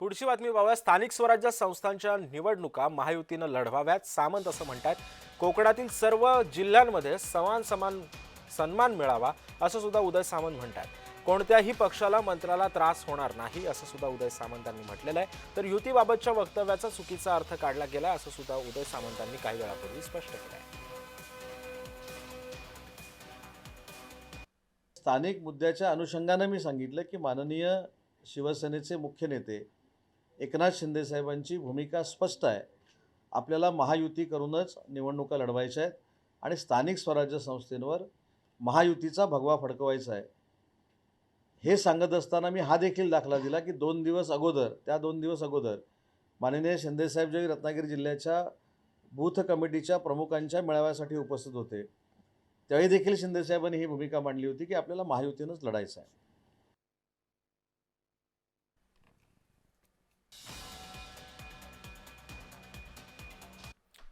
पुढची बातमी पाहूया. स्थानिक स्वराज्य संस्थांच्या निवडणुका महायुतीनं लढवाव्यात. सामंत असं म्हणतात कोकणातील सर्व जिल्ह्यांमध्ये समान समान सन्मान मिळावा असं सुद्धा उदय सामंत म्हणतात कोणत्याही पक्षाला मंत्राला त्रास होणार नाही असं सुद्धा उदय सामंतांनी म्हटलेलं आहे. तर युतीबाबतच्या वक्तव्याचा चुकीचा अर्थ काढला गेला असं सुद्धा उदय सामंतांनी काही वेळापूर्वी स्पष्ट केलं आहे. स्थानिक मुद्द्याच्या अनुषंगानं मी सांगितलं की माननीय शिवसेनेचे मुख्य नेते एकनाथ शिंदेसाहेबांची भूमिका स्पष्ट आहे. आपल्याला महायुती करूनच निवडणुका लढवायच्या आहेत आणि स्थानिक स्वराज्य संस्थेंवर महायुतीचा भगवा फडकवायचा आहे. हे सांगत असताना मी हा देखील दाखला दिला की दोन दिवस अगोदर त्या दोन दिवस अगोदर माननीय शिंदेसाहेब जे रत्नागिरी जिल्ह्याच्या बूथ कमिटीच्या प्रमुखांच्या मेळाव्यासाठी उपस्थित होते. त्यावेळी देखील शिंदेसाहेबांनी ही भूमिका मांडली होती की आपल्याला महायुतीनंच लढायचं आहे.